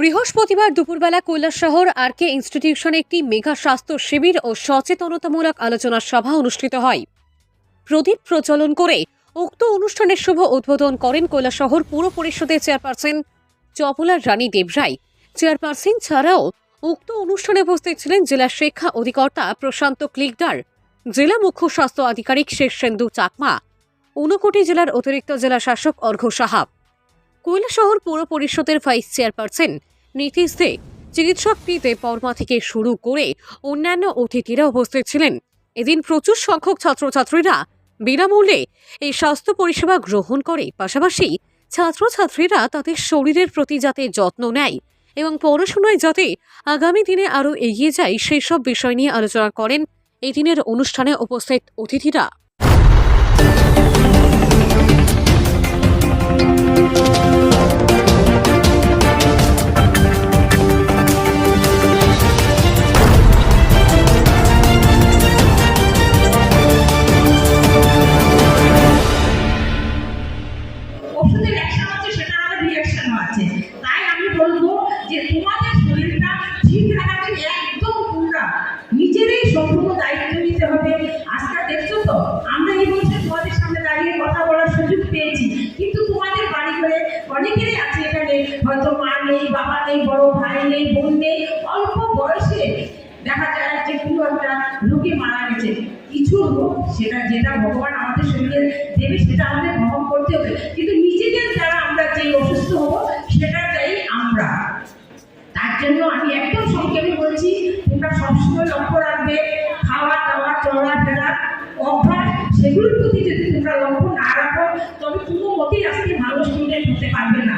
বৃহস্পতিবার দুপুরবেলা কৈলাসশহর আর কে ইনস্টিটিউশনে একটি মেগা স্বাস্থ্য শিবির ও সচেতনতামূলক আলোচনা সভা অনুষ্ঠিত হয়। প্রদীপ প্রচলন করে উক্ত অনুষ্ঠানের শুভ উদ্বোধন করেন কৈলাসশহর পুর পরিষদের চেয়ারপারসন চপলার রানী দেবরাই চেয়ারপারসন ছাড়াও উক্ত অনুষ্ঠানে উপস্থিত ছিলেন জেলা শিক্ষা অধিকর্তা প্রশান্ত ক্লিকদার, জেলা মুখ্য স্বাস্থ্য আধিকারিক শেখ সেন্দু চাকমা, ঊনকোটি জেলার অতিরিক্ত জেলা শাসক অর্ঘ্য সাহাব কৈলাসহর পৌর পরিষদের ভাইস চেয়ারপারসন নীতিশ চিকিৎসক পিতে পর্মা থেকে শুরু করে অন্যান্য অতিথিরা উপস্থিত ছিলেন। এদিন প্রচুর সংখ্যক ছাত্রছাত্রীরা বিনামূল্যে এই স্বাস্থ্য পরিষেবা গ্রহণ করে। পাশাপাশি ছাত্রছাত্রীরা তাদের শরীরের প্রতি যাতে যত্ন নেয় এবং পড়াশোনায় যাতে আগামী দিনে আরও এগিয়ে যায় সেই সব বিষয় নিয়ে আলোচনা করেন। এই দিনের অনুষ্ঠানে উপস্থিত অতিথিরা। ওষুধের অ্যাকশন আছে সেটা আবার রিঅ্যাকশনও আছে। তাই আমি বলব যে তোমাদের শরীরটা ঠিক রাখাটা একদম তোমরা নিজেরই সম্পূর্ণ দায়িত্ব নিতে হবে। আজকাল দেখছ তো, আমরা এই বছর তোমাদের সামনে দাঁড়িয়ে কথা বলার সুযোগ পেয়েছি। কিন্তু তোমাদের বাড়ি করে অনেকেরই আছে এখানে, হয়তো মা নেই, বাবা নেই, বড় ভাই নেই, বোন নেই, অল্প বয়সে দেখা যায় যে কোনো একটা রোগী মারা গেছে। কিছু হোক সেটা যেটা ভগবান আমাদের শরীরে দেবে, সেটা আমাদের গ্রহণ করতে লক্ষ্য রাখবে, খাওয়া দাওয়া, চলাফেরা, অভ্যাস, সেগুলোর প্রতি যদি তোমরা লক্ষ্য না রাখো, তবে কোনো মতেই আজকে ভালো স্টুডেন্ট হতে পারবে না।